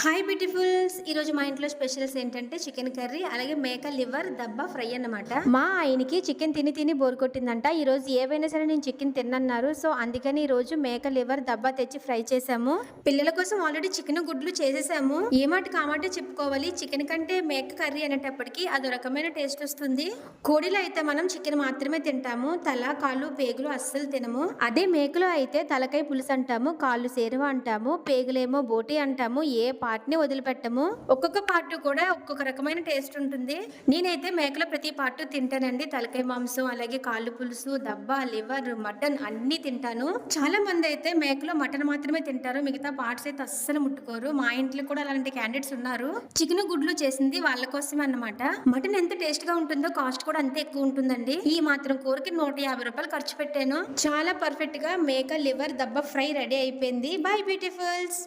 Hi beautifuls ఈరోజు మా ఇంట్లో స్పెషల్స్ ఏంటంటే చికెన్ కర్రీ అలాగే మేక లివర్ దబ్బా ఫ్రై అన్నమాట. మా ఆయనకి చికెన్ తిని తిని బోర్ కొట్టిందంట. ఈ రోజు ఏవైనా సరే నేను చికెన్ తిన్నన్నారు. సో అందుకని ఈ రోజు మేక లివర్ దబ్బా తెచ్చి ఫ్రై చేసాము పిల్లల కోసం ఆల్రెడీ చికెన్ గుడ్లు చేసేసాము. ఏ మాట కామాటే చెప్పుకోవాలి? చికెన్ కంటే మేక కర్రీ అనేటప్పటికి అదో రకమైన టేస్ట్ వస్తుంది. కోడిలో అయితే మనం చికెన్ మాత్రమే తింటాము. తల కాళ్ళు పేగులు అస్సలు తినము. అదే మేకలో అయితే తలకాయ పులుసు అంటాము. కాళ్ళు సేరువ అంటాము. పేగులేమో బోటి అంటాము. ఏ పార్ట్ని వదిలిపెట్టము. ఒక్కొక్క పార్ట్ కూడా ఒక్కొక్క రకమైన టేస్ట్ ఉంటుంది. నేనైతే మేకల ప్రతి పార్ట్ తింటానండి. తలకాయ మాంసం అలాగే కాళ్ళు పులుసు దబ్బ లివర్ మటన్ అన్ని తింటాను. చాలా మంది అయితే మేకలో మటన్ మాత్రమే తింటారు. మిగతా పార్ట్స్ అయితే అస్సలు ముట్టుకోరు. మా ఇంట్లో కూడా అలాంటి క్యాండిడేట్స్ ఉన్నారు. చికెన్ గుడ్లు చేసింది వాళ్ళ కోసమే అన్నమాట. మటన్ ఎంత టేస్ట్గా ఉంటుందో కాస్ట్ కూడా అంతే ఎక్కువ ఉంటుందండి. ఈ మాత్రం కూరకి నూట యాభై రూపాయలు ఖర్చు పెట్టాను. చాలా పర్ఫెక్ట్గా మేక లివర్ దబ్బ ఫ్రై రెడీ అయిపోయింది. Bye beautifuls!